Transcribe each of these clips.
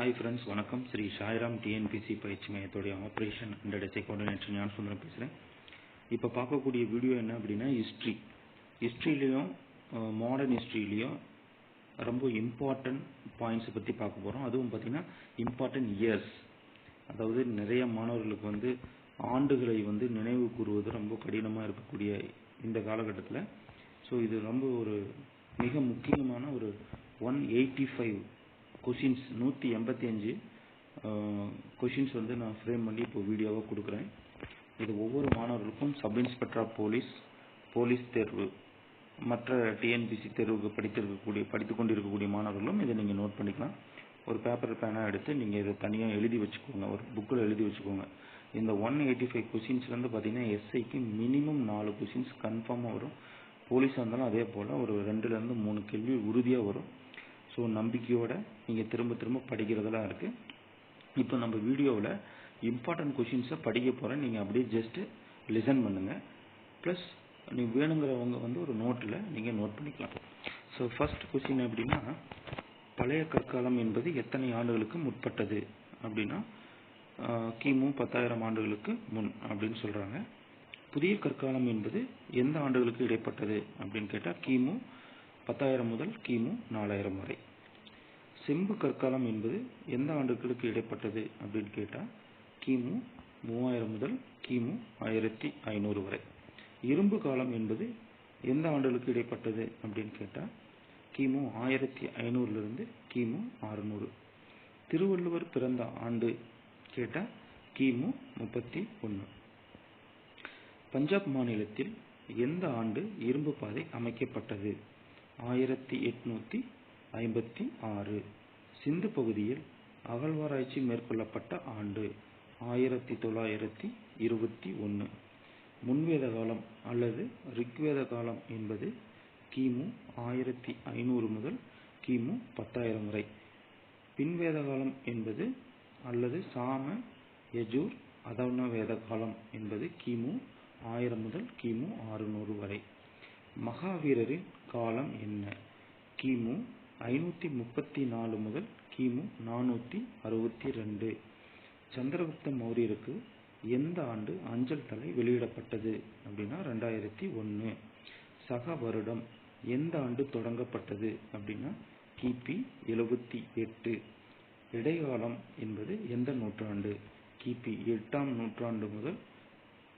Hi friends வணக்கம். Sri Sairam TNPSC பயிற்சி மையத்துடைய operation and SI coordinator Gnana Sundaram பேசுகிறேன் இப்போ பார்க்கக்கூடிய வீடியோ என்ன அப்படின்னா ஹிஸ்ட்ரி ஹிஸ்ட்ரிலையும் மாடர்ன் ஹிஸ்ட்ரிலையும் ரொம்ப இம்பார்ட்டன்ட் பாயிண்ட்ஸை பற்றி பார்க்க போகிறோம் அதுவும் பார்த்திங்கன்னா இம்பார்ட்டன்ட் இயர்ஸ் அதாவது நிறைய மாணவர்களுக்கு வந்து ஆண்டுகளை வந்து நினைவு கூறுவது ரொம்ப கடினமாக இருக்கக்கூடிய இந்த காலகட்டத்தில். ஸோ இது ரொம்ப ஒரு மிக முக்கியமான ஒரு ஒன் எயிட்டி ஃபைவ் கொஷின்ஸ் நூற்றி எண்பத்தி அஞ்சு. கொஷின்ஸ் வந்து நான் ஃப்ரேம் பண்ணி இப்போ வீடியோவாக கொடுக்குறேன். இது ஒவ்வொரு மாணவர்களுக்கும் சப் இன்ஸ்பெக்டர் போலீஸ் போலீஸ் தேர்வு மற்ற டிஎன்பிசி தேர்வுக்கு படித்திருக்கக்கூடிய படித்து கொண்டிருக்கக்கூடிய மாணவர்களும் இதை நீங்கள் நோட் பண்ணிக்கலாம். ஒரு பேப்பர் பேனாக எடுத்து நீங்கள் இதை தனியாக எழுதி வச்சுக்கோங்க. ஒரு புக்கில் எழுதி வச்சுக்கோங்க. இந்த ஒன் எயிட்டி ஃபைவ் கொஷின்ஸ்லேருந்து பார்த்தீங்கன்னா எஸ்ஐக்கு மினிமம் நாலு கொஷின்ஸ் கன்ஃபார்மாக வரும். போலீஸாக இருந்தாலும் அதே போல் ஒரு ரெண்டுலேருந்து மூணு கேள்வி உறுதியாக வரும். ஸோ நம்பிக்கையோட நீங்கள் திரும்ப திரும்ப படிக்கிறதெல்லாம் இருக்குது இப்போ நம்ம வீடியோவில் இம்பார்ட்டன்ட் கொஷின்ஸை படிக்க போகிறேன் நீங்கள் அப்படியே ஜஸ்ட்டு லிசன் பண்ணுங்கள் ப்ளஸ் நீங்கள் வேணுங்கிறவங்க வந்து ஒரு நோட்டில் நீங்கள் நோட் பண்ணிக்கலாம். ஸோ ஃபர்ஸ்ட் கொஸ்டின் எப்படின்னா பழைய கற்காலம் என்பது எத்தனை ஆண்டுகளுக்கு முற்பட்டது? அப்படின்னா கிமு பத்தாயிரம் ஆண்டுகளுக்கு முன் அப்படின்னு சொல்கிறாங்க புதிய கற்காலம் என்பது எந்த ஆண்டுகளுக்கு இடைப்பட்டது அப்படின்னு கேட்டால் கிமு பத்தாயிரம் முதல் கிமு நாலாயிரம் வரை. செம்பு கற்காலம் என்பது எந்த ஆண்டுகளுக்கு இடைப்பட்டது அப்படின்னு கேட்டால் கிமு மூவாயிரம் முதல் கிமு ஆயிரத்தி ஐநூறு வரை. இரும்பு காலம் என்பது எந்த ஆண்டுகளுக்கு இடைப்பட்டது அப்படின்னு கேட்டால் கிமு ஆயிரத்தி ஐநூறுலேருந்து கிமு அறுநூறு. திருவள்ளுவர் பிறந்த ஆண்டு கேட்டால் கிமு முப்பத்தி ஒன்று பஞ்சாப் மாநிலத்தில் எந்த ஆண்டு இரும்பு பாதை அமைக்கப்பட்டது? ஆயிரத்தி எட்நூத்தி ஐம்பத்தி ஆறு சிந்து பகுதியில் அகழ்வாராய்ச்சி மேற்கொள்ளப்பட்ட ஆண்டு ஆயிரத்தி தொள்ளாயிரத்தி இருபத்தி ஒன்று. முன்வேத காலம் அல்லது ரிக்வேத காலம் என்பது கிமு ஆயிரத்தி ஐநூறு முதல் கிமு பத்தாயிரம் வரை. பின்வேத காலம் என்பது அல்லது சாம யஜூர் அதவன வேத காலம் என்பது கிமு ஆயிரம் முதல் கிமு அறுநூறு வரை. மகாவீரரின் காலம் என்ன? கிமு ஐநூற்றி முப்பத்தி நாலு முதல் கிமு நானூற்றி அறுபத்தி ரெண்டு. சந்திரகுப்த மௌரியருக்கு எந்த ஆண்டு அஞ்சல் தலை வெளியிடப்பட்டது அப்படின்னா ரெண்டாயிரத்தி ஒன்று சக வருடம் எந்த ஆண்டு தொடங்கப்பட்டது அப்படின்னா கிபி எழுபத்தி எட்டு. இடைக்காலம் என்பது எந்த நூற்றாண்டு? கிபி எட்டாம் நூற்றாண்டு முதல்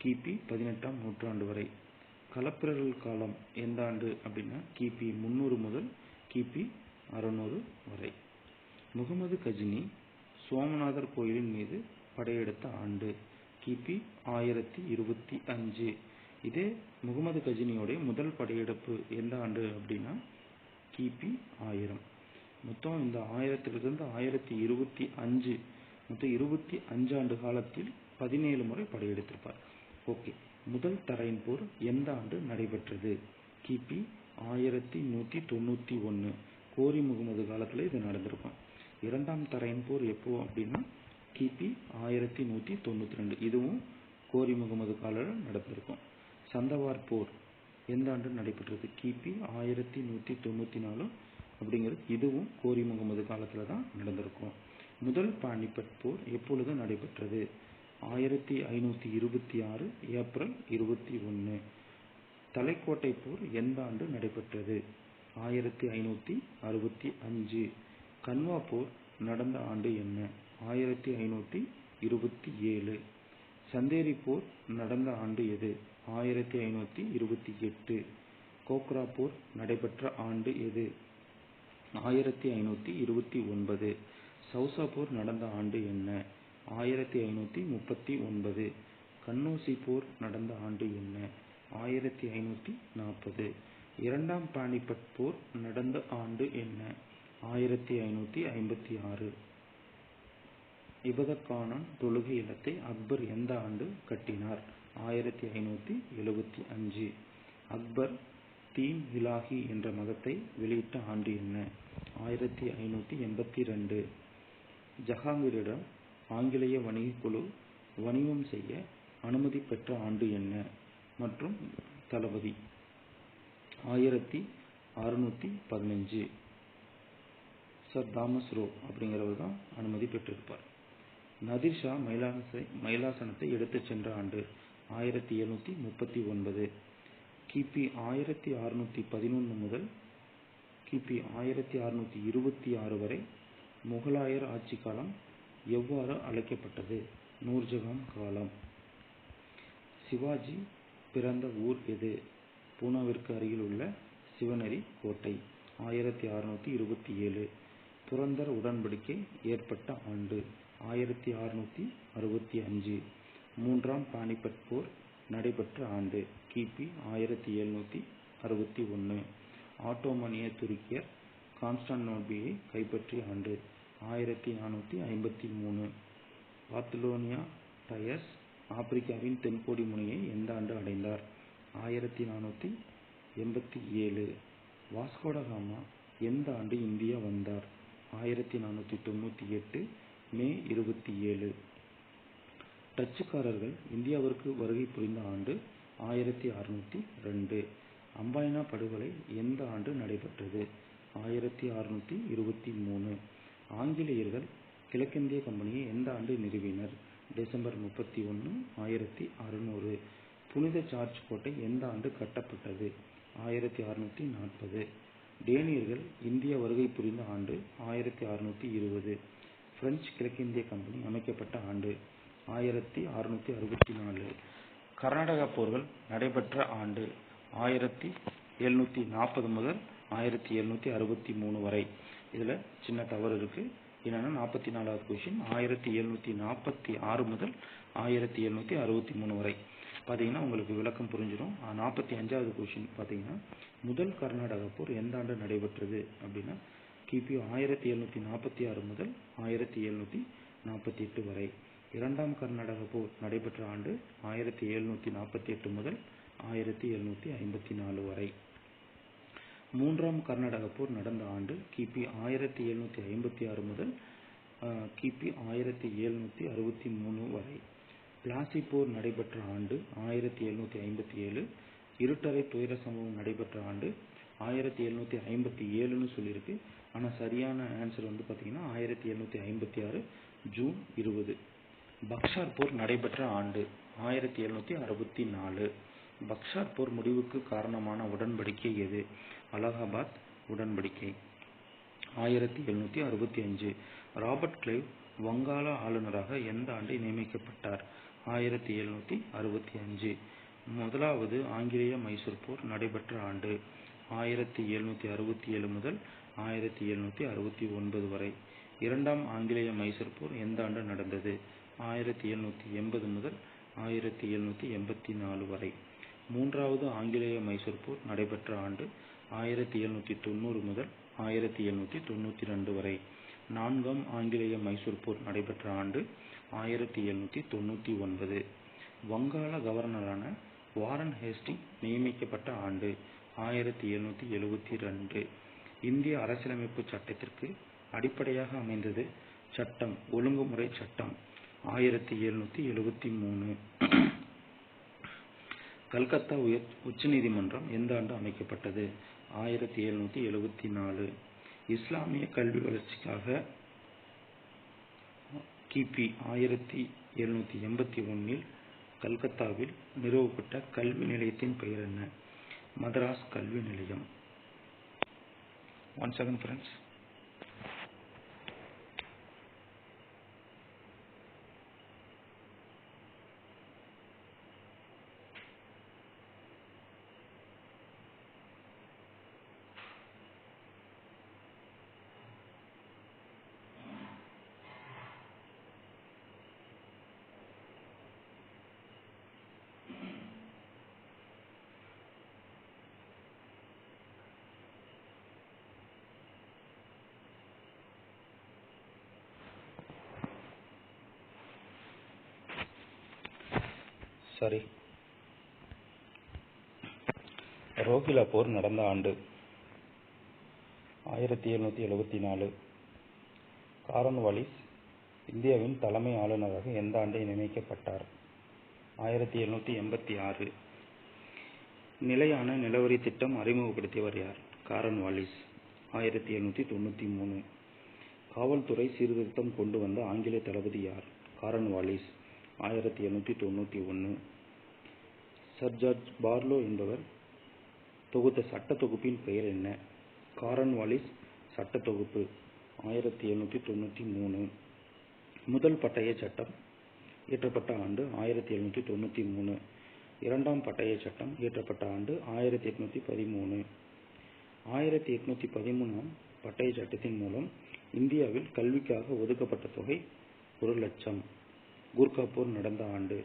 கிபி பதினெட்டாம் நூற்றாண்டு வரை. கலப்பிரர்கள் காலம் எந்த ஆண்டு அப்படின்னா கிபி முந்நூறு முதல் கிபி அறுநூறு வரை. முகமது கஜினி சோமநாதர் கோயிலின் மீது படையெடுத்த ஆண்டு கிபி ஆயிரத்தி இருபத்தி அஞ்சு. இதே முகமது கஜினியோடைய முதல் படையெடுப்பு எந்த ஆண்டு அப்படின்னா கிபி ஆயிரம். மொத்தம் இந்த ஆயிரத்திலிருந்து ஆயிரத்தி இருபத்தி அஞ்சு மொத்தம் இருபத்தி அஞ்சு ஆண்டு காலத்தில் பதினேழு முறை படையெடுத்திருப்பார். ஓகே முதல் தரையின் போர் எந்த ஆண்டு நடைபெற்றது? கிபி ஆயிரத்தி நூற்றி தொண்ணூற்றி ஒன்று கோரி முகமது காலத்தில் இது நடந்திருக்கும். இரண்டாம் தரையின் போர் எப்போ அப்படின்னா கிபி ஆயிரத்தி நூற்றி தொண்ணூற்றி ரெண்டு. இதுவும் கோரி முகமது காலில் நடந்திருக்கும். சந்தவார் போர் எந்த ஆண்டு நடைபெற்றது? கிபி ஆயிரத்தி நூற்றி தொண்ணூற்றி நாலு அப்படிங்கிறது இதுவும் கோரி முகமது காலத்தில் தான் நடந்திருக்கும். முதல் பானிபட் போர் எப்பொழுது நடைபெற்றது? ஆயிரத்தி ஐநூற்றி இருபத்தி ஆறு ஏப்ரல் இருபத்தி ஒன்று தலைக்கோட்டை போர் எந்த ஆண்டு நடைபெற்றது? ஆயிரத்தி ஐநூற்றி அறுபத்தி அஞ்சு. கன்வா போர் நடந்த ஆண்டு என்ன? ஆயிரத்தி ஐநூற்றி இருபத்தி ஏழு. சந்தேரி போர் நடந்த ஆண்டு எது? ஆயிரத்தி ஐநூற்றி இருபத்தி எட்டு. கோக்ரா போர் நடைபெற்ற ஆண்டு எது? ஆயிரத்தி ஐநூற்றி இருபத்தி ஒன்பது. சவுசா போர் நடந்த ஆண்டு என்ன? ஆயிரத்தி ஐநூற்றி முப்பத்தி ஒன்பது. கன்னோசி போர் நடந்த ஆண்டு என்ன? ஆயிரத்தி ஐநூற்றி நாற்பது. இரண்டாம் பானிபட் போர் நடந்த ஆண்டு என்ன? ஆயிரத்தி ஐநூற்றி ஐம்பத்தி ஆறு. இபதக்கானன் தொழுகை இல்லத்தை அக்பர் எந்த ஆண்டு கட்டினார்? ஆயிரத்தி ஐநூற்றி எழுபத்தி அஞ்சு. அக்பர் தீன் இலாஹி என்ற மதத்தை வெளியிட்ட ஆண்டு என்ன? ஆயிரத்தி ஐநூற்றி எண்பத்தி ரெண்டு ஜஹாங்கீரிடம் ஆங்கிலேய வணிகக் குழு வணிகம் செய்ய அனுமதி பெற்ற ஆண்டு என்ன? மற்றும் தளபதி. ஆயிரத்தி அறுநூற்றி பதினஞ்சு. சர் தாமஸ் ரோ அப்படிங்கிறவர் தான் அனுமதி பெற்றிருப்பார். நதிர் ஷா மயிலாசை மயிலாசனத்தை எடுத்துச் சென்ற ஆண்டு ஆயிரத்தி எழுநூற்றி முப்பத்தி ஒன்பது. கிபி ஆயிரத்தி அறுநூற்றி பதினொன்று முதல் கிபி ஆயிரத்தி அறுநூற்றி இருபத்தி ஆறு வரை முகலாயர் ஆட்சி காலம் எவ்வாறு அழைக்கப்பட்டது? நூர்ஜஹான் காலம். சிவாஜி பிறந்த ஊர் எது? பூனாவிற்கு அருகில் உள்ள சிவனரி கோட்டை ஆயிரத்தி அறுநூற்றி இருபத்தி ஏழு. புரந்தர் உடன்படிக்கை ஏற்பட்ட ஆண்டு ஆயிரத்தி அறுநூற்றி அறுபத்தி அஞ்சு. மூன்றாம் பானிபட் போர் நடைபெற்ற ஆண்டு கிபி ஆயிரத்தி எழுநூற்றி அறுபத்தி ஒன்று ஆட்டோமனிய துருக்கியர் கான்ஸ்டான்டினோபியை கைப்பற்றிய ஆண்டு ஆயிரத்தி நானூற்றி ஐம்பத்தி மூணு. பாத்துலோனியா டயஸ் ஆப்பிரிக்காவின் தென்கோடி முனையை எந்த ஆண்டு அடைந்தார்? ஆயிரத்தி நானூற்றி எண்பத்தி ஏழு. வாஸ்கோடகாமா எந்த ஆண்டு இந்தியா வந்தார்? ஆயிரத்தி நானூற்றி தொண்ணூற்றி எட்டு மே இருபத்தி ஏழு. டச்சுக்காரர்கள் இந்தியாவிற்கு வருகை புரிந்த ஆண்டு ஆயிரத்தி அறுநூற்றி ரெண்டு. அம்பாயினா படுகொலை எந்த ஆண்டு நடைபெற்றது? ஆயிரத்தி அறுநூற்றி இருபத்தி மூணு. ஆங்கிலேயர்கள் கிழக்கிந்திய கம்பெனியை எந்த ஆண்டு நிறுவினர்? டிசம்பர் முப்பத்தி ஒன்று ஆயிரத்தி அறுநூறு. புனித ஜார்ஜ் கோட்டை எந்த ஆண்டு கட்டப்பட்டது? ஆயிரத்தி அறுநூற்றி நாற்பது. டேனியர்கள் இந்தியா வருகை புரிந்த ஆண்டு ஆயிரத்தி அறுநூற்றி இருபது. பிரெஞ்சு கிழக்கிந்திய கம்பெனி அமைக்கப்பட்ட ஆண்டு ஆயிரத்தி அறுநூற்றி அறுபத்தி நாலு. கர்நாடக போர்கள் நடைபெற்ற ஆண்டு ஆயிரத்தி எழுநூற்றி நாற்பது முதல் ஆயிரத்தி எழுநூற்றி அறுபத்தி மூணு வரை. இதில் சின்ன தவறு இருக்குது என்னென்னா நாற்பத்தி நாலாவது கொஷின் ஆயிரத்தி எழுநூற்றி நாற்பத்தி ஆறு முதல் ஆயிரத்தி எழுநூற்றி அறுபத்தி மூணு வரை. பார்த்தீங்கன்னா உங்களுக்கு விளக்கம் புரிஞ்சிடும் நாற்பத்தி அஞ்சாவது கொஷின் பார்த்தீங்கன்னா முதல் கர்நாடக போர் எந்த ஆண்டு நடைபெற்றது அப்படின்னா கிபி ஆயிரத்தி எழுநூற்றி நாற்பத்தி ஆறு முதல் ஆயிரத்தி எழுநூற்றி நாற்பத்தி எட்டு வரை. இரண்டாம் கர்நாடக போர் நடைபெற்ற ஆண்டு ஆயிரத்தி எழுநூற்றி நாற்பத்தி எட்டு முதல் ஆயிரத்தி எழுநூற்றி ஐம்பத்தி நாலு வரை. மூன்றாம் கர்நாடக போர் நடந்த ஆண்டு கிபி ஆயிரத்தி எழுநூற்றி ஐம்பத்தி ஆறு முதல் கிபி ஆயிரத்தி எழுநூற்றி அறுபத்தி மூணு வரை. பிளாசி போர் நடைபெற்ற ஆண்டு ஆயிரத்தி எழுநூற்றி ஐம்பத்தி ஏழு இருட்டறை துயர சம்பவம் நடைபெற்ற ஆண்டு ஆயிரத்தி எழுநூற்றி ஐம்பத்தி ஏழுன்னு சொல்லியிருக்கு. ஆனால் சரியான ஆன்சர் வந்து பார்த்தீங்கன்னா ஆயிரத்தி எழுநூற்றி ஐம்பத்தி ஆறு ஜூன் இருபது. பக்ஷார் போர் நடைபெற்ற ஆண்டு ஆயிரத்தி எழுநூற்றி அறுபத்தி நாலு. பக்ஷார் போர் முடிவுக்கு காரணமான உடன்படிக்கை எது? அலகாபாத் உடன்படிக்கை. ஆயிரத்தி எழுநூற்றி அறுபத்தி அஞ்சு ராபர்ட் கிளைவ் வங்காள ஆளுநராக எந்த ஆண்டு நியமிக்கப்பட்டார் ஆயிரத்தி எழுநூற்றி அறுபத்தி அஞ்சு. முதலாவது ஆங்கிலேய மைசூர் போர் நடைபெற்ற ஆண்டு ஆயிரத்தி எழுநூற்றி அறுபத்தி ஏழு முதல் ஆயிரத்தி எழுநூற்றி அறுபத்தி ஒன்பது வரை. இரண்டாம் ஆங்கிலேய மைசூர் போர் எந்த ஆண்டு நடந்தது? ஆயிரத்தி எழுநூற்றி எண்பது முதல் ஆயிரத்தி எழுநூற்றி எண்பத்தி நாலு வரை. மூன்றாவது ஆங்கிலேய மைசூர் போர் நடைபெற்ற ஆண்டு ஆயிரத்தி எழுநூற்றி தொண்ணூறு முதல் ஆயிரத்தி எழுநூற்றி தொண்ணூற்றி ரெண்டு வரை. நான்காம் ஆங்கிலேய மைசூர் போர் நடைபெற்ற ஆண்டு ஆயிரத்தி எழுநூற்றி தொண்ணூற்றி ஒன்பது. வங்காள கவர்னரான வாரன் ஹேஸ்டிங் நியமிக்கப்பட்ட ஆண்டு ஆயிரத்தி எழுநூற்றி எழுபத்தி ரெண்டு. இந்திய அரசியலமைப்பு சட்டத்திற்கு அடிப்படையாக அமைந்தது சட்டம் ஒழுங்குமுறை சட்டம் ஆயிரத்தி எழுநூற்றி எழுபத்தி மூணு. கல்கத்தா உயர் உச்சநீதிமன்றம் எந்த ஆண்டு அமைக்கப்பட்டது? ஆயிரத்தி எழுநூற்றி எழுபத்தி நாலு. இஸ்லாமிய கல்வி வளர்ச்சிக்காக கிபி ஆயிரத்தி எழுநூத்தி எண்பத்தி ஒன்னில் கல்கத்தாவில் நிறுவப்பட்ட கல்வி நிலையத்தின் பெயர் என்ன? மதராஸ் கல்வி நிலையம். சாரி ரோஹிலா போர் நடந்த ஆண்டு ஆயிரத்தி எழுநூற்றி எழுபத்தி நாலு. காரன் வாலிஸ் இந்தியாவின் தலைமை ஆளுநராக எந்த ஆண்டை நியமிக்கப்பட்டார்? ஆயிரத்தி எழுநூற்றி எண்பத்தி ஆறு. நிலையான நிலவரி திட்டம் அறிமுகப்படுத்தியவர் யார்? காரன் வாலிஸ். ஆயிரத்தி எழுநூற்றி தொண்ணூற்றி மூணு. காவல்துறை சீர்திருத்தம் கொண்டு வந்த ஆங்கில தளபதி யார்? காரன் வாலிஸ். ஆயிரத்தி எண்ணூற்றி தொண்ணூற்றி ஒன்று. சர் ஜார்ஜ் பார்லோ என்பவர் தொகுத்த சட்ட தொகுப்பின் பெயர் என்ன? காரன்வாலிஸ் சட்ட தொகுப்பு ஆயிரத்தி எழுநூற்றி தொண்ணூற்றி மூணு. முதல் பட்டய சட்டம் இயற்றப்பட்ட ஆண்டு ஆயிரத்தி எழுநூற்றி தொண்ணூற்றி மூணு. இரண்டாம் பட்டய சட்டம் இயற்றப்பட்ட ஆண்டு ஆயிரத்தி எட்நூற்றி பதிமூணு. ஆயிரத்தி எட்நூற்றி பதிமூணாம் பட்டய சட்டத்தின் மூலம் இந்தியாவில் கல்விக்காக ஒதுக்கப்பட்ட தொகை ஒரு லட்சம். கூர்கா நடந்த ஆண்டு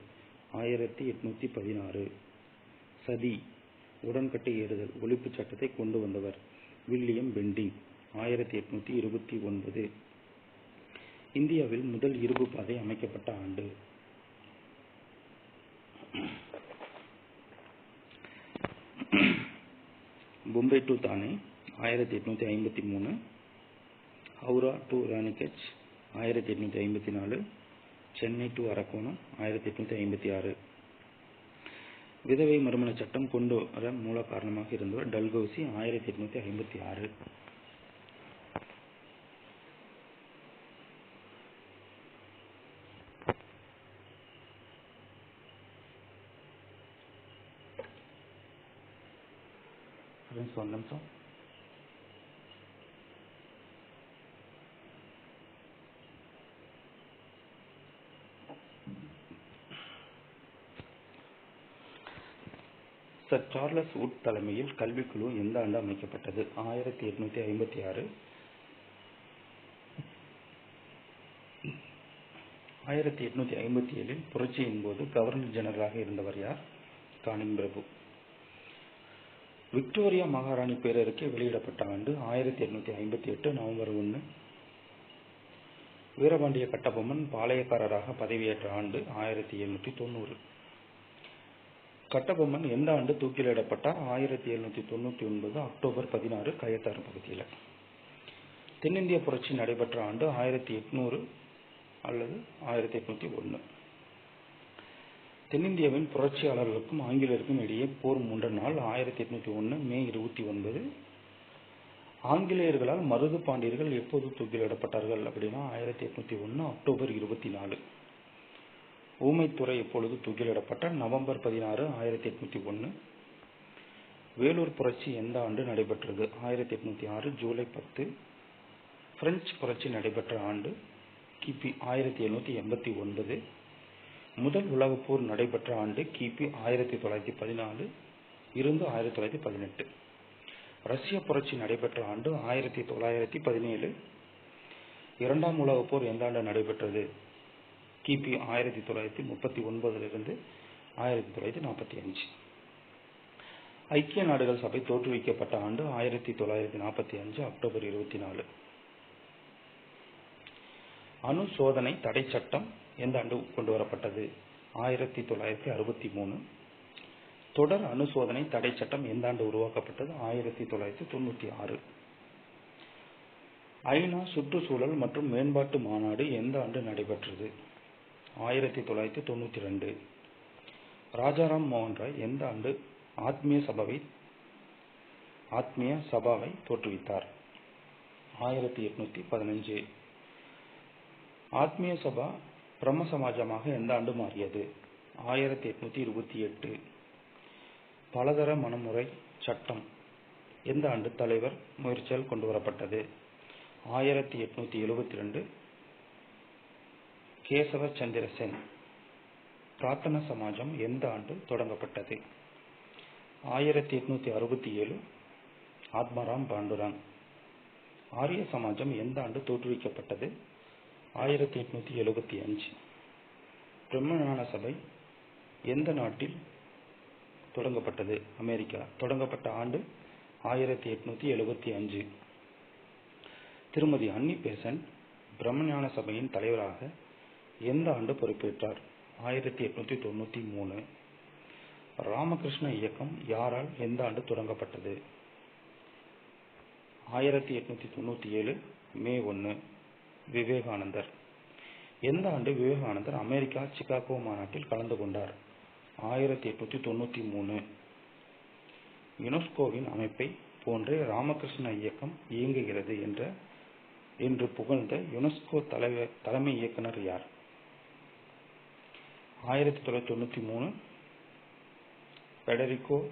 ஆயிரத்தி எட்நூற்றி பதினாறு. சதி உடன்கட்டை ஏறுதல் ஒழிப்பு சட்டத்தை கொண்டு வந்தவர் வில்லியம் பெண்டிங் ஆயிரத்தி எட்நூத்தி இருபத்தி ஒன்பது. இந்தியாவில் முதல் இருப்பு பாதை அமைக்கப்பட்ட ஆண்டு. மும்பை டு தானே ஆயிரத்தி எட்நூத்தி ஐம்பத்தி மூணு. ஹவுரா டு ராணிகச் ஆயிரத்தி எட்நூத்தி ஐம்பத்தி நாலு. சென்னை டு அரக்கோணம் ஆயிரத்தி எட்நூத்தி ஐம்பத்தி ஆறு. விதவை மறுமண சட்டம் கொண்டு வர மூல காரணமாக இருந்தவர் டல்கௌசி ஆயிரத்தி எட்நூத்தி ஐம்பத்தி ஆறு. ஃப்ரெண்ட்ஸ் நிமிஷம் சர் சார்லஸ் வுட் தலைமையில் கல்விக்குழு எந்த ஆண்டு அமைக்கப்பட்டது? ஆயிரத்தி எட்நூத்தி ஐம்பத்தி ஆறு. ஆயிரத்தி எட்நூத்தி ஐம்பத்தி ஏழில் புரட்சியின் போது கவர்னர் ஜெனரலாக இருந்தவர் யார்? கானிங் பிரபு. விக்டோரியா மகாராணி பேரறிக்கை வெளியிடப்பட்ட ஆண்டு ஆயிரத்தி எட்நூத்தி ஐம்பத்தி எட்டு நவம்பர் ஒன்று வீரபாண்டிய கட்டபொம்மன் பாளையக்காரராக பதவியேற்ற ஆண்டு ஆயிரத்தி எழுநூற்றி தொண்ணூறு. கட்டபொம்மன் எந்த ஆண்டு தூக்கிலிடப்பட்டார்? ஆயிரத்தி எழுநூத்தி தொண்ணூத்தி ஒன்பது அக்டோபர் பதினாறு கயத்தாறு பகுதியில். தென்னிந்திய புரட்சி நடைபெற்ற ஆண்டு ஆயிரத்தி எட்நூறு அல்லது ஆயிரத்தி எட்நூத்தி ஒன்று தென்னிந்தியாவின் புரட்சியாளர்களுக்கும் ஆங்கிலேயருக்கும் இடையே போர் மூன்ற நாள் ஆயிரத்தி எட்நூத்தி ஒன்று மே இருபத்தி ஒன்பது. ஆங்கிலேயர்களால் மருது பாண்டியர்கள் எப்போது தூக்கிலிடப்பட்டார்கள் அப்படின்னா ஆயிரத்தி எட்நூத்தி ஒன்று அக்டோபர் இருபத்தி நாலு. ஊமைத்துறை எப்பொழுது தூக்கிலிடப்பட்ட நவம்பர் பதினாறு ஆயிரத்தி எட்நூத்தி ஒன்று வேலூர் புரட்சி எந்த ஆண்டு நடைபெற்றது? ஆயிரத்தி எட்நூத்தி ஆறு ஜூலை பத்து. பிரெஞ்சு புரட்சி நடைபெற்ற ஆண்டு கிபி ஆயிரத்தி எழுநூத்தி எண்பத்தி ஒன்பது. முதல் உலகப் போர் நடைபெற்ற ஆண்டு கிபி ஆயிரத்தி தொள்ளாயிரத்தி பதினாலு இருந்து ஆயிரத்தி தொள்ளாயிரத்தி பதினெட்டு. ரஷ்ய புரட்சி நடைபெற்ற ஆண்டு ஆயிரத்தி தொள்ளாயிரத்தி பதினேழு. இரண்டாம் உலகப் போர் எந்த ஆண்டு நடைபெற்றது? கிபி ஆயிரத்தி தொள்ளாயிரத்தி முப்பத்தி ஒன்பதிலிருந்து ஆயிரத்தி தொள்ளாயிரத்தி நாற்பத்தி அஞ்சு. ஐக்கிய நாடுகள் சபை தோற்றுவிக்கப்பட்ட ஆண்டு ஆயிரத்தி தொள்ளாயிரத்தி நாற்பத்தி அஞ்சு அக்டோபர் இருபத்தி நாலு. அணு சோதனை தடை சட்டம் எந்த ஆண்டு கொண்டு வரப்பட்டது? ஆயிரத்தி தொள்ளாயிரத்தி அறுபத்தி மூணு. தொடர் அணு சோதனை தடை சட்டம் எந்த ஆண்டு உருவாக்கப்பட்டது? ஆயிரத்தி தொள்ளாயிரத்தி தொண்ணூத்தி ஆறு. ஐநா சுற்றுச்சூழல் மற்றும் மேம்பாட்டு மாநாடு எந்த ஆண்டு நடைபெற்றது? 1992 ராஜாராம் மோகன் ராய் எந்த ஆண்டு ஆத்மீய சபாவை தோற்றுவித்தார்? 1815 ஆத்மீய சபா பிரம்ம சமாஜமாக எந்த ஆண்டு மாறியது? 1828 பலதர மனமுறை சட்டம் எந்த ஆண்டு தலைவர் முயற்சியால் கொண்டுவரப்பட்டது ரெண்டு. கேசவ சந்திர சென் பிரார்த்தன சமாஜம் எந்த ஆண்டு தொடங்கப்பட்டது? ஆயிரத்தி எட்நூத்தி அறுபத்தி ஏழு ஆத்மராம் பாண்டுராங் ஆரிய சமாஜம் எந்த ஆண்டு தோற்றுவிக்கப்பட்டது? ஆயிரத்தி எட்நூத்தி எழுபத்தி அஞ்சு. பிரம்மஞான சபை எந்த நாட்டில் தொடங்கப்பட்டது? அமெரிக்கா. தொடங்கப்பட்ட ஆண்டு ஆயிரத்தி எட்நூத்தி எழுபத்தி அஞ்சு. திருமதி அன்னி பெசன்ட் பிரம்மஞான சபையின் தலைவராக எந்த ஆண்டு பொறுப்பேற்றார்? ஆயிரத்தி எட்நூத்தி தொண்ணூத்தி மூணு. ராமகிருஷ்ண இயக்கம் யாரால் எந்த ஆண்டு தொடங்கப்பட்டது? ஆயிரத்தி எட்நூத்தி தொண்ணூத்தி ஏழு மே ஒன்னு. விவேகானந்தர். எந்த ஆண்டு விவேகானந்தர் அமெரிக்கா சிகாகோ மாநாட்டில் கலந்து கொண்டார்? ஆயிரத்தி எட்நூத்தி தொண்ணூத்தி மூணு. யுனெஸ்கோவின் அமைப்பை போன்றே ராமகிருஷ்ண இயக்கம் இயங்குகிறது என்ற என்று புகழ்ந்த யுனெஸ்கோ தலைவர் தலைமை இயக்குனர் யார்? ஆயிரத்தி தொள்ளாயிரத்தி தொண்ணூத்தி மூணு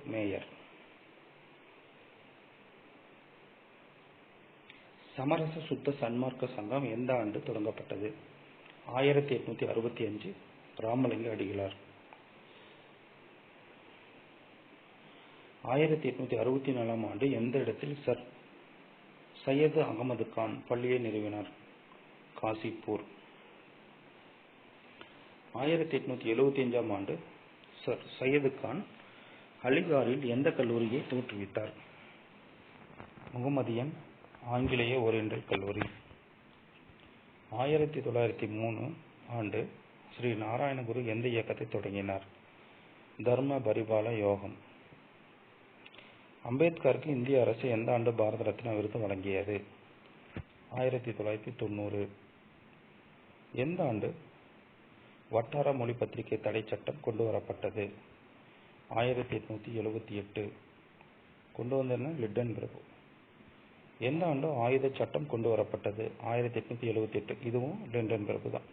மேயர் சமரச சுத்த சன்மார்க்க சங்கம் எந்த ஆண்டு தொடங்கப்பட்டது? ஆயிரத்தி எட்நூத்தி அறுபத்தி அஞ்சு ராமலிங்க அடிகளார். ஆயிரத்தி எட்நூத்தி அறுபத்தி நாலாம் ஆண்டு எந்த இடத்தில் சர் சையது அகமது கான் பள்ளியை நிறுவினார்? காசிப்பூர். ஆயிரத்தி எட்நூத்தி எழுவத்தி அஞ்சாம் ஆண்டு சர் சையது கான் அலிகாரில் எந்த கல்லூரியை தோற்றுவித்தார்? முகமதியன் ஆங்கிலேய ஓரியண்டல் கல்லூரி. ஆயிரத்தி தொள்ளாயிரத்தி மூணு ஆண்டு ஸ்ரீ நாராயணகுரு எந்த இயக்கத்தை தொடங்கினார்? தர்ம பரிபால யோகம். அம்பேத்கருக்கு இந்திய அரசு எந்த ஆண்டு பாரத ரத்னா விருது வழங்கியது? ஆயிரத்தி தொள்ளாயிரத்தி தொண்ணூறு. எந்த ஆண்டு வட்டார மொழி பத்திரிகை தடை சட்டம் கொண்டு வரப்பட்டது. ஆயிரத்தி எட்நூத்தி எழுபத்தி எட்டு. கொண்டு வந்தன லிட்டன் பிரபு. எந்த ஆண்டு ஆயுத சட்டம் கொண்டு வரப்பட்டது? ஆயிரத்தி எட்நூத்தி எழுபத்தி எட்டு. இதுவும் லிண்டன் பிரபு தான்.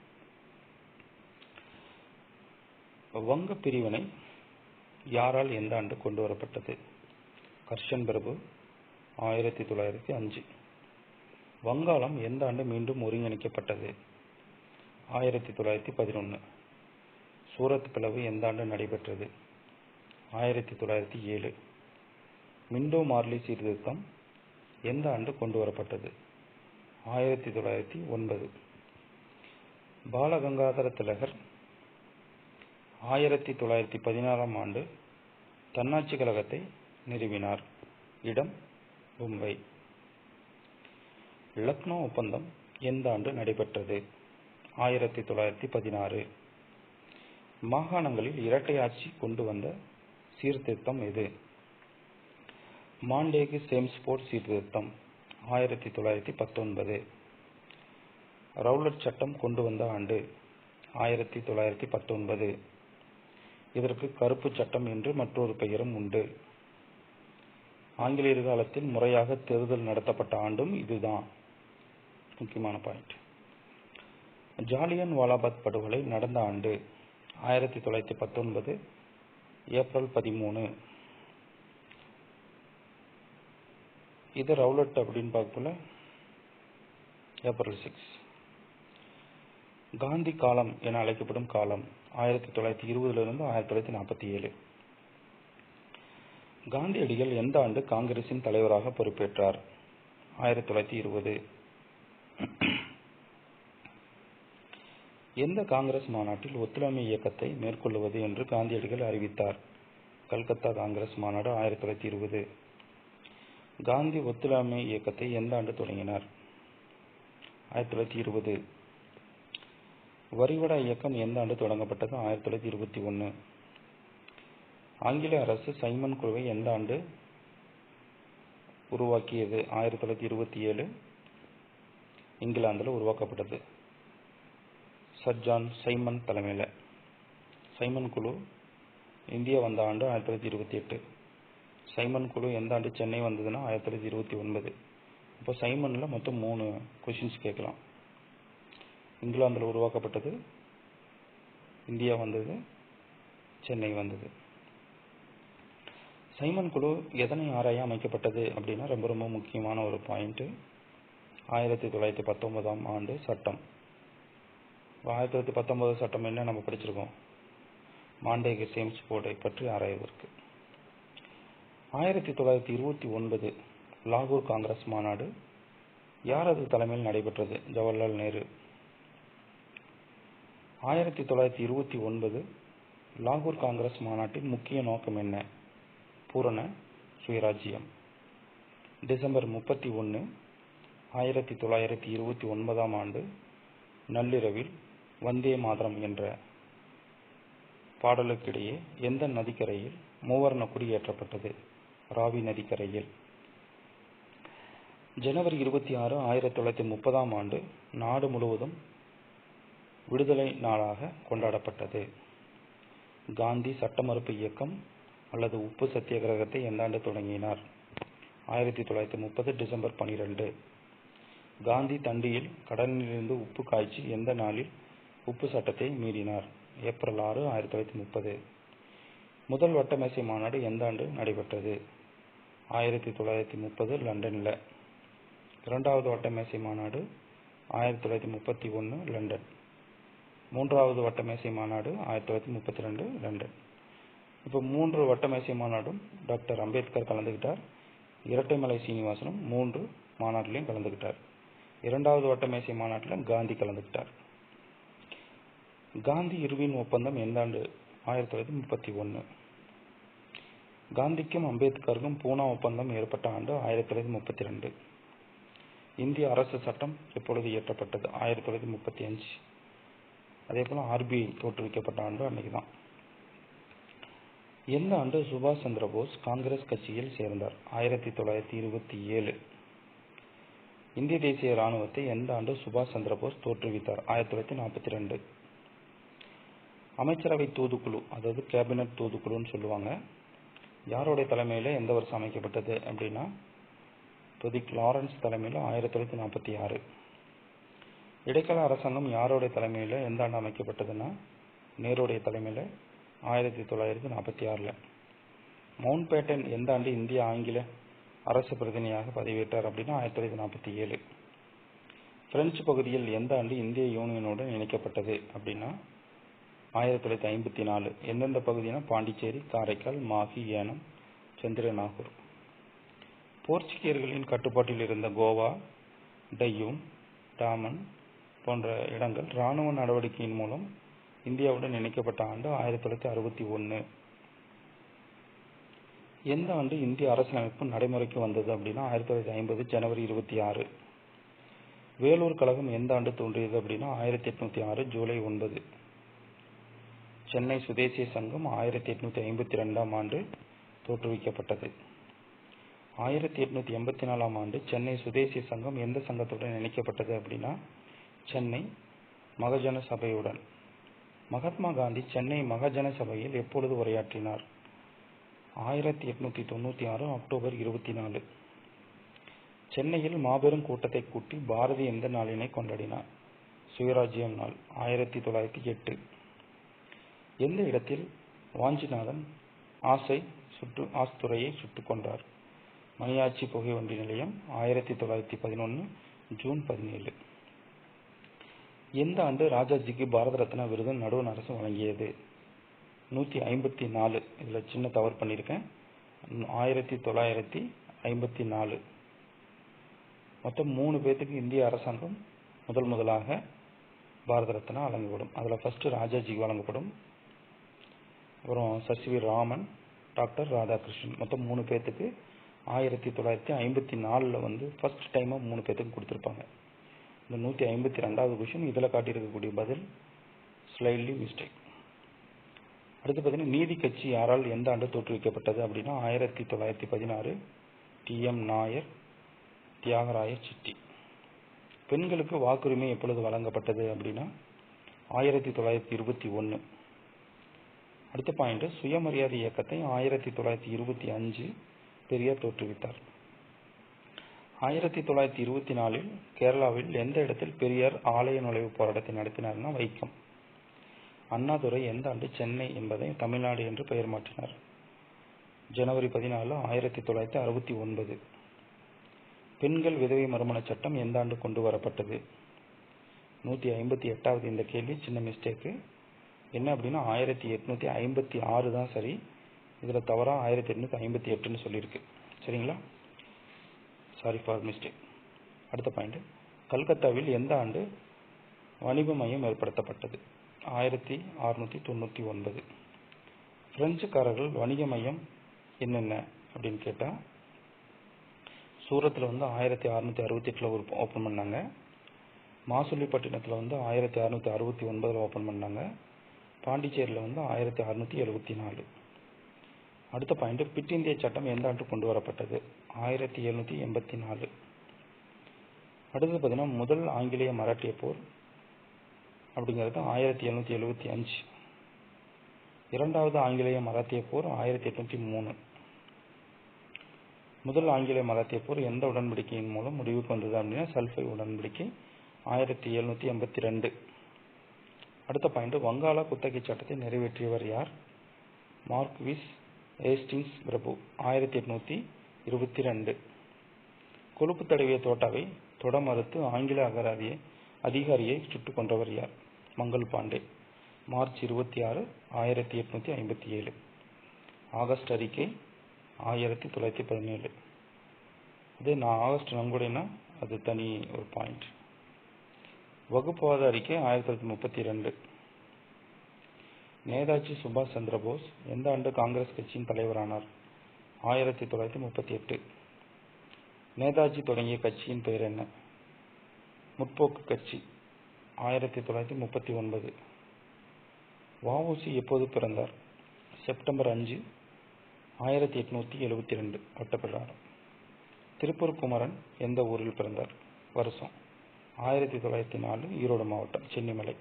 வங்க பிரிவினை யாரால் எந்த ஆண்டு கொண்டு வரப்பட்டது? கர்ஷன் பிரபு ஆயிரத்தி தொள்ளாயிரத்தி அஞ்சு. வங்காளம் எந்த ஆண்டு மீண்டும் ஒருங்கிணைக்கப்பட்டது? ஆயிரத்தி தொள்ளாயிரத்தி பதினொன்று சூரத் பிளவு எந்த ஆண்டு நடைபெற்றது? ஆயிரத்தி தொள்ளாயிரத்தி ஏழு. மிண்டோ மார்லி சீர்திருத்தம் எந்த ஆண்டு கொண்டு வரப்பட்டது ஆயிரத்தி தொள்ளாயிரத்தி ஒன்பது. பாலகங்காதர திலகர் ஆயிரத்தி தொள்ளாயிரத்தி பதினாறாம் ஆண்டு தன்னாட்சி கழகத்தை நிறுவினார். இடம் மும்பை. லக்னோ ஒப்பந்தம் எந்த ஆண்டு நடைபெற்றது? ஆயிரத்தி தொள்ளாயிரத்தி பதினாறு. மாகாணங்களில் இரட்டை ஆட்சி கொண்டு வந்த சீர்திருத்தம் எது? மாண்டேகு சேம்ஸ்போர்ட் சீர்திருத்தம் ஆயிரத்தி தொள்ளாயிரத்தி பத்தொன்பது. ரவுலட் சட்டம் கொண்டு வந்த ஆண்டு ஆயிரத்தி தொள்ளாயிரத்தி பத்தொன்பது. இதற்கு கருப்பு சட்டம் என்று மற்றொரு பெயரும் உண்டு. ஆங்கிலேயர் காலத்தில் முறையாக தேர்தல் நடத்தப்பட்ட ஆண்டும் இதுதான். முக்கியமான பாயிண்ட் ஜாலியன் வாலாபாத் படுகொலை நடந்த ஆண்டு ஆயிரத்தி தொள்ளாயிரத்தி பத்தொன்பது ஏப்ரல் பதிமூணு. இது ரவுலட் அப்படின்னு பார்க்கல ஏப்ரல் சிக்ஸ். காந்தி காலம் என அழைக்கப்படும் காலம் ஆயிரத்தி தொள்ளாயிரத்தி இருபதுல இருந்து ஆயிரத்தி தொள்ளாயிரத்தி நாற்பத்தி ஏழு. காந்தியடிகள் எந்த ஆண்டு காங்கிரசின் தலைவராக பொறுப்பேற்றார்? ஆயிரத்தி தொள்ளாயிரத்தி இருபது. எந்த காங்கிரஸ் மாநாட்டில் ஒத்துழைமை இயக்கத்தை மேற்கொள்வது என்று காந்தியடிகள் அறிவித்தார்? கல்கத்தா காங்கிரஸ் மாநாடு ஆயிரத்தி தொள்ளாயிரத்தி இருபது. காந்தி ஒத்துழைமை இயக்கத்தை எந்த ஆண்டு தொடங்கினார்? ஆயிரத்தி தொள்ளாயிரத்தி இருபது. வரிவடா இயக்கம் எந்த ஆண்டு தொடங்கப்பட்டது? ஆயிரத்தி தொள்ளாயிரத்தி இருபத்தி ஒன்று ஆங்கில அரசு சைமன் குழுவை எந்த ஆண்டு உருவாக்கியது? ஆயிரத்தி தொள்ளாயிரத்தி இருபத்தி ஏழு. இங்கிலாந்தில் உருவாக்கப்பட்டது. சர் ஜான் சைமன் தலைமையில். சைமன் குழு இந்தியா வந்த ஆண்டு ஆயிரத்தி தொள்ளாயிரத்தி இருபத்தி எட்டு. சைமன் குழு எந்த ஆண்டு சென்னை வந்ததுன்னா ஆயிரத்தி தொள்ளாயிரத்தி இருபத்தி ஒன்பது. இப்போ சைமனில் மொத்தம் மூணு கொஷின்ஸ் கேட்கலாம். இங்கிலாந்தில் உருவாக்கப்பட்டது இந்தியா வந்தது சென்னை வந்தது. சைமன் குழு எதனை ஆராய அமைக்கப்பட்டது அப்படின்னா ரொம்ப ரொம்ப முக்கியமான ஒரு பாயிண்ட்டு ஆயிரத்தி தொள்ளாயிரத்தி பத்தொன்பதாம் ஆண்டு சட்டம். ஆயிரத்தி தொள்ளாயிரத்தி பத்தொன்பது சட்டம் என்ன நம்ம படிச்சிருக்கோம். மாண்டேக சேம்ஸ் போர்டை பற்றி ஆராய்வதற்கு ஆயிரத்தி தொள்ளாயிரத்தி இருபத்தி ஒன்பது லாகூர் காங்கிரஸ் மாநாடு யாரது தலைமையில் நடைபெற்றது? ஜவஹர்லால் நேரு. ஆயிரத்தி தொள்ளாயிரத்தி இருபத்தி ஒன்பது லாகூர் காங்கிரஸ் மாநாட்டின் முக்கிய நோக்கம் என்ன? பூரண சுயராஜ்யம் டிசம்பர் முப்பத்தி ஒன்று ஆயிரத்தி தொள்ளாயிரத்தி இருபத்தி ஒன்பதாம் ஆண்டு நள்ளிரவில் வந்தே மாதரம் என்ற பாடலுக்கிடையே எந்த நதிக்கரையில் மூவர்ண குடியேற்றப்பட்டது ராவி நதிக்கரையில். ஜனவரி இருபத்தி ஆறு ஆயிரத்தி தொள்ளாயிரத்தி முப்பதாம் ஆண்டு நாடு முழுவதும் விடுதலை நாளாக கொண்டாடப்பட்டது. காந்தி சட்ட மறுப்பு இயக்கம் அல்லது உப்பு சத்தியாகிரகத்தை எந்த ஆண்டு தொடங்கினார்? ஆயிரத்தி தொள்ளாயிரத்தி முப்பது டிசம்பர் பனிரெண்டு. காந்தி தண்டியில் கடலிலிருந்து உப்பு காய்ச்சி எந்த நாளில் உப்பு சட்டத்தை மீறினார். ஏப்ரல் ஆறு ஆயிரத்தி தொள்ளாயிரத்தி முப்பது. முதல் வட்டமேசை மாநாடு எந்த ஆண்டு நடைபெற்றது? ஆயிரத்தி தொள்ளாயிரத்தி முப்பது லண்டனில். இரண்டாவது வட்டமேசை மாநாடு ஆயிரத்தி தொள்ளாயிரத்தி முப்பத்தி ஒன்று லண்டன். மூன்றாவது வட்டமேசை மாநாடு ஆயிரத்தி தொள்ளாயிரத்தி முப்பத்தி ரெண்டு லண்டன். இப்போ மூன்று வட்டமேசை மாநாடும் டாக்டர் அம்பேத்கர் கலந்துக்கிட்டார் இரட்டைமலை சீனிவாசனும் மூன்று மாநாட்டிலையும் கலந்துக்கிட்டார் இரண்டாவது வட்டமேசை மாநாட்டில் காந்தி கலந்துக்கிட்டார் காந்தி இருவின் ஒப்பந்தம் எந்த ஆண்டு ஆயிரத்தி தொள்ளாயிரத்தி முப்பத்தி ஒன்று காந்திக்கும் அம்பேத்கருக்கும் பூனா ஒப்பந்தம் ஏற்பட்ட ஆண்டு ஆயிரத்தி தொள்ளாயிரத்தி முப்பத்தி ரெண்டு. இந்திய அரசு சட்டம் எப்பொழுது இயற்றப்பட்டது? ஆயிரத்தி தொள்ளாயிரத்தி முப்பத்தி அஞ்சு. அதே போல ஆர்பிஐ தோற்றுவிக்கப்பட்ட ஆண்டு அன்னைக்கு தான் எந்த ஆண்டு சுபாஷ் சந்திர போஸ் காங்கிரஸ் கட்சியில் சேர்ந்தார்? ஆயிரத்தி தொள்ளாயிரத்தி இருபத்தி ஏழு. இந்திய தேசிய ராணுவத்தை எந்த ஆண்டு சுபாஷ் சந்திர போஸ் தோற்றுவித்தார்? ஆயிரத்தி தொள்ளாயிரத்தி நாற்பத்தி ரெண்டு. அமைச்சரவை தூதுக்குழு அதாவது கேபினட் தூதுக்குழுன்னு சொல்லுவாங்க. யாருடைய தலைமையில் எந்த வருஷம் அமைக்கப்பட்டது அப்படின்னா பிரதிக் லாரன்ஸ் தலைமையில் ஆயிரத்தி தொள்ளாயிரத்தி நாற்பத்தி ஆறு. இடைக்கால அரசாங்கம் யாருடைய தலைமையில் எந்த ஆண்டு அமைக்கப்பட்டதுன்னா நேருடைய தலைமையில் ஆயிரத்தி தொள்ளாயிரத்தி நாற்பத்தி ஆறில். மவுண்ட் பேட்டன் எந்த ஆண்டு இந்திய ஆங்கில அரசு பிரதிநிதியாக பதவியேற்றார் அப்படின்னா ஆயிரத்தி தொள்ளாயிரத்தி நாற்பத்தி ஏழு. பிரெஞ்சு பகுதியில் எந்த ஆண்டு இந்திய யூனியனுடன் இணைக்கப்பட்டது அப்படின்னா ஆயிரத்தி தொள்ளாயிரத்தி ஐம்பத்தி நாலு. எந்தெந்த பகுதினா? பாண்டிச்சேரி காரைக்கால் மாஹி ஏனம் சந்திரநாகூர். போர்ச்சுகீயர்களின் கட்டுப்பாட்டில் இருந்த கோவா டையூன் டாமன் போன்ற இடங்கள் இராணுவ நடவடிக்கையின் மூலம் இந்தியாவுடன் இணைக்கப்பட்ட ஆண்டு ஆயிரத்தி தொள்ளாயிரத்தி அறுபத்தி ஒன்று எந்த ஆண்டு இந்திய அரசியலமைப்பு நடைமுறைக்கு வந்தது அப்படின்னா? ஆயிரத்தி தொள்ளாயிரத்தி ஐம்பது ஜனவரி இருபத்தி ஆறு. வேலூர் கழகம் எந்த ஆண்டு தோன்றியது அப்படின்னா? ஆயிரத்தி எட்நூத்தி ஆறு ஜூலை ஒன்பது. சென்னை சுதேசிய சங்கம் ஆயிரத்தி எட்நூத்தி ஐம்பத்தி ரெண்டாம் ஆண்டு தோற்றுவிக்கப்பட்டது. ஆயிரத்தி எட்நூத்தி எண்பத்தி நாலாம் ஆண்டு சென்னை சுதேசிய சங்கம் எந்த சங்கத்துடன் இணைக்கப்பட்டது அப்படின்னா சென்னை மகஜன சபையுடன். மகாத்மா காந்தி சென்னை மகஜன சபையில் எப்பொழுது உரையாற்றினார்? ஆயிரத்தி எட்நூத்தி தொண்ணூத்தி ஆறு அக்டோபர் இருபத்தி நாலு. சென்னையில் மாபெரும் கூட்டத்தை கூட்டி பாரதி எந்த நாளினை கொண்டாடினார்? சுயராஜ்யம் நாள் ஆயிரத்தி தொள்ளாயிரத்தி எட்டு. எந்த இடத்தில் வாஞ்சிநாதன் ஆசை சுட்டு ஆஸ்துறையை சுட்டுக் கொண்டார் மணியாச்சி புகைவண்டி நிலையம் ஆயிரத்தி தொள்ளாயிரத்தி பதினொன்று ஜூன் பதினேழு. எந்த ஆண்டு ராஜாஜிக்கு பாரத ரத்னா விருது நடுவண் அரசு வழங்கியது? நூற்றி ஐம்பத்தி நாலு. இதில் சின்ன தவறு பண்ணியிருக்கேன். ஆயிரத்தி தொள்ளாயிரத்தி ஐம்பத்தி நாலு. மொத்தம் மூணு பேர்த்துக்கு இந்திய அரசாங்கம் முதல் முதலாக பாரத ரத்னா வழங்கப்படும். அதில் ஃபர்ஸ்ட் ராஜாஜிக்கு வழங்கப்படும். அப்புறம் சசிவி ராமன் டாக்டர் ராதாகிருஷ்ணன். மொத்தம் மூணு பேர்த்துக்கு ஆயிரத்தி தொள்ளாயிரத்தி ஐம்பத்தி நாலில் வந்து ஃபர்ஸ்ட் டைமாக மூணு பேர்த்துக்கு கொடுத்துருப்பாங்க. இந்த நூற்றி ஐம்பத்தி ரெண்டாவது கொஷின் இதில் காட்டியிருக்கக்கூடிய பதில் ஸ்லைட்லி மிஸ்டேக் அடுத்து பார்த்தீங்கன்னா நீதி கட்சி யாரால் எந்த ஆண்டு தோற்றுவிக்கப்பட்டது அப்படின்னா ஆயிரத்தி தொள்ளாயிரத்தி பதினாறு டி எம் நாயர் தியாகராயர் சிட்டி பெண்களுக்கு வாக்குரிமை எப்பொழுது வழங்கப்பட்டது அப்படின்னா ஆயிரத்தி தொள்ளாயிரத்தி இருபத்தி ஒன்று அடுத்த பாயிண்ட் சுயமரியாதை இயக்கத்தை ஆயிரத்தி தொள்ளாயிரத்தி இருபத்தி அஞ்சு பெரியார் தோற்றுவித்தார். ஆயிரத்தி தொள்ளாயிரத்தி இருபத்தி நாலில் கேரளாவில் எந்த இடத்தில் பெரியார் ஆலய நுழைவு போராட்டத்தை நடத்தினார்னா வைக்கம். அண்ணாதுரை எந்த ஆண்டு சென்னை என்பதை தமிழ்நாடு என்று பெயர் மாற்றினார். ஜனவரி பதினாலு ஆயிரத்தி தொள்ளாயிரத்தி அறுபத்தி ஒன்பது. பெண்கள் விதவை மறுமண சட்டம் எந்த ஆண்டு கொண்டு வரப்பட்டது? நூற்றி ஐம்பத்தி எட்டாவது இந்த கேள்வி சின்ன மிஸ்டேக்கு என்ன அப்படின்னா ஆயிரத்தி எட்நூத்தி ஐம்பத்தி ஆறு தான் சரி. இதில் தவறா ஆயிரத்தி எட்நூத்தி ஐம்பத்தி எட்டுன்னு சொல்லியிருக்கு. சரிங்களா? சாரி ஃபார் மிஸ்டேக் அடுத்த பாயிண்ட் கல்கத்தாவில் எந்த ஆண்டு வணிக மையம் ஏற்படுத்தப்பட்டது? ஆயிரத்தி அறுநூத்தி தொண்ணூற்றி ஒன்பது. பிரெஞ்சுக்காரர்கள் வணிக மையம் என்னென்ன அப்படின்னு கேட்டால் சூரத்தில் வந்து ஆயிரத்தி அறுநூத்தி அறுபத்தி எட்டில் ஒரு ஓப்பன் பண்ணாங்க. மாசுலிப்பட்டினத்தில் வந்து ஆயிரத்தி அறுநூத்தி அறுபத்தி ஒன்பதில் ஓப்பன் பண்ணாங்க. பாண்டிச்சேரியில் வந்து ஆயிரத்தி அறுநூத்தி எழுபத்தி நாலு. அடுத்த பாயிண்ட் பிட் இந்திய சட்டம் எந்த ஆண்டு கொண்டு வரப்பட்டது? ஆயிரத்தி எழுநூத்தி எண்பத்தி நாலு. அடுத்தது பார்த்தீங்கன்னா முதல் ஆங்கிலேய மராட்டிய போர் அப்படிங்கிறது ஆயிரத்தி எழுநூத்தி எழுபத்தி அஞ்சு. இரண்டாவது ஆங்கிலேய மராத்திய போர் ஆயிரத்தி எட்நூத்தி மூணு. முதல் ஆங்கிலேய மராத்திய போர் எந்த உடன்படிக்கையின் மூலம் முடிவுக்கு வந்தது அப்படின்னா சல்ஃபை உடன்படிக்கை ஆயிரத்தி எழுநூத்தி எண்பத்தி ரெண்டு. அடுத்த பாயிண்ட் வங்காள குத்தகை சட்டத்தை நிறைவேற்றியவர் யார்? மார்க்விஸ் ஏஸ்டிங்ஸ் பிரபு ஆயிரத்தி எட்நூத்தி இருபத்தி ரெண்டு. கொழுப்பு தடவிய தோட்டாவை தொட மறுத்து ஆங்கில அகராதியை அதிகாரியை சுட்டுக் கொன்றவர் யார்? மங்கள் பாண்டே. மார்ச் இருபத்தி ஆறு ஆயிரத்தி எட்நூத்தி ஐம்பத்தி ஏழு. ஆகஸ்ட் அறிக்கை ஆயிரத்தி தொள்ளாயிரத்தி பதினேழு. அதே நான் ஆகஸ்ட் நன்கொடைனா அது தனி ஒரு பாயிண்ட். வகுப்புவாத அறிக்கை ஆயிரத்தி தொள்ளாயிரத்தி முப்பத்தி ரெண்டு நேதாஜி சுபாஷ் சந்திர போஸ் எந்த ஆண்டு காங்கிரஸ் கட்சியின் தலைவரானார்? ஆயிரத்தி தொள்ளாயிரத்தி முப்பத்தி எட்டு. நேதாஜி தொடங்கிய கட்சியின் பெயர் என்ன? முற்போக்கு கட்சி. ஆயிரத்தி தொள்ளாயிரத்தி முப்பத்தி ஒன்பது. வஉசி எப்போது பிறந்தார்? செப்டம்பர் அஞ்சு ஆயிரத்தி எட்நூத்தி எழுபத்தி ரெண்டு. வட்டப்பிரகாரம் திருப்பூர் குமரன் எந்த ஊரில் பிறந்தார்? வருஷம் ஆயிரத்தி தொள்ளாயிரத்தி நாலு ஈரோடு மாவட்டம் சென்னிமலை.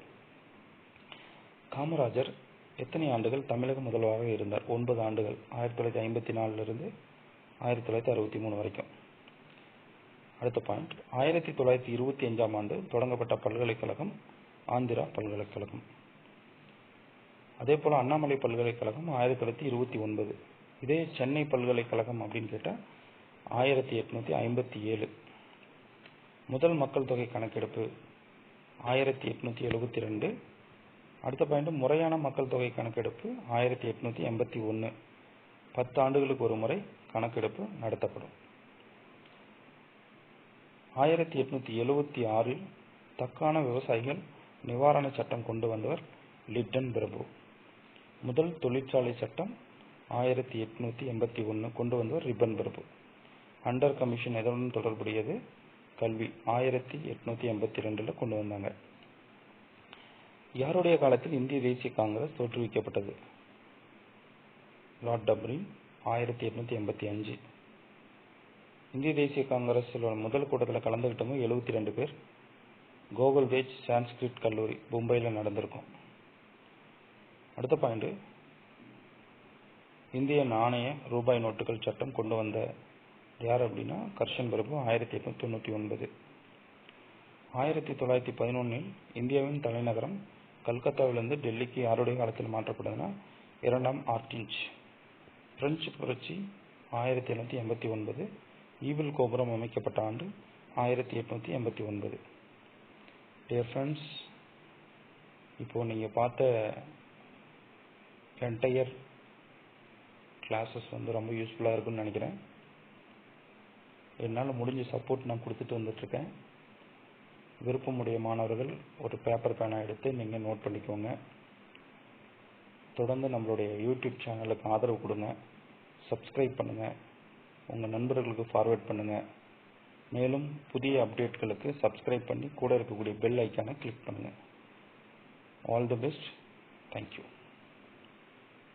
காமராஜர் எத்தனை ஆண்டுகள் தமிழக முதல்வராக இருந்தார்? ஒன்பது ஆண்டுகள் ஆயிரத்தி தொள்ளாயிரத்தி ஐம்பத்தி நாலுலேருந்து ஆயிரத்தி தொள்ளாயிரத்தி அறுபத்தி மூணு வரைக்கும். அடுத்த பாயிண்ட் ஆயிரத்தி தொள்ளாயிரத்தி இருபத்தி அஞ்சாம் ஆண்டு தொடங்கப்பட்ட பல்கலைக்கழகம் ஆந்திரா பல்கலைக்கழகம். அதே போல் அண்ணாமலை பல்கலைக்கழகம் ஆயிரத்தி தொள்ளாயிரத்தி இருபத்தி ஒன்பது. இதே சென்னை பல்கலைக்கழகம் அப்படின்னு கேட்டால் ஆயிரத்தி எட்நூத்தி ஐம்பத்தி ஏழு. முதல் மக்கள் தொகை கணக்கெடுப்பு ஆயிரத்தி எட்நூத்தி எழுபத்தி ரெண்டு. அடுத்த பாயிண்ட் முறையான மக்கள் தொகை கணக்கெடுப்பு ஆயிரத்தி எட்நூத்தி எண்பத்தி ஒன்னு பத்து ஆண்டுகளுக்கு ஒரு முறை கணக்கெடுப்பு நடத்தப்படும். ஆயிரத்தி எட்நூத்தி எழுபத்தி ஆறில் தக்கான விவசாயிகள் நிவாரண சட்டம் கொண்டு வந்தவர் லிட்டன் பிரபு. முதல் தொழிற்சாலை சட்டம் ஆயிரத்தி எட்நூத்தி எண்பத்தி ஒன்னு கொண்டு வந்தவர் ரிப்பன் பிரபு. அண்டர் கமிஷன் எதனுடன் தொடர்புடையது? கல்வி ஆயிரத்தி எட்நூத்தி எண்பத்தி ரெண்டுல கொண்டு வந்தாங்க. யாருடைய காலத்தில் இந்திய தேசிய காங்கிரஸ் தோற்றுவிக்கப்பட்டது? லார்ட் டப்ரின் ஆயிரத்தி எட்நூத்தி எண்பத்தி அஞ்சு. இந்திய தேசிய காங்கிரஸ் முதல் கூட்டத்தில் கலந்துகிட்டவங்க எழுபத்தி ரெண்டு பேர். கோகுல் கோகுல்வேஜ் சான்ஸ்கிரிட் கல்லூரி மும்பையில் நடந்திருக்கும். அடுத்த பாயிண்ட். இந்திய நாணய ரூபாய் நோட்டுகள் சட்டம் கொண்டு வந்த யார் அப்படின்னா கர்ஷன் பிரபு ஆயிரத்தி எட்நூத்தி தொண்ணூத்தி ஒன்பது. ஆயிரத்தி தொள்ளாயிரத்தி பதினொன்னில் இந்தியாவின் தலைநகரம் கல்கத்தாவிலிருந்து டெல்லிக்கு யாருடைய காலத்தில் மாற்றப்படுதுன்னா இரண்டாம் ஆர்டிஞ்ச் பிரெஞ்சு புரட்சி ஆயிரத்தி எண்ணூத்தி எண்பத்தி ஒன்பது ஈவில் கோபுரம் அமைக்கப்பட்ட ஆண்டு ஆயிரத்தி எட்நூத்தி எண்பத்தி ஒன்பது. டியர் ஃப்ரெண்ட்ஸ் இப்போ நீங்க பார்த்த என்டையர் கிளாஸஸ் வந்து ரொம்ப யூஸ்ஃபுல்லாக இருக்குன்னு நினைக்கிறேன். என்னால் முடிஞ்ச சப்போர்ட் நான் கொடுத்துட்டு வந்துட்டுருக்கேன். விருப்பமுடைய மாணவர்கள் ஒரு பேப்பர் பேனா எடுத்து நீங்கள் நோட் பண்ணிக்கோங்க. தொடர்ந்து நம்மளுடைய யூடியூப் சேனலுக்கு ஆதரவு கொடுங்க. சப்ஸ்கிரைப் பண்ணுங்கள் உங்கள் நண்பர்களுக்கு ஃபார்வேர்ட் பண்ணுங்கள் மேலும் புதிய அப்டேட்களுக்கு சப்ஸ்கிரைப் பண்ணி கூட இருக்கக்கூடிய பெல் ஐக்கானை கிளிக் பண்ணுங்கள் ஆல் தி பெஸ்ட் தேங்க்யூ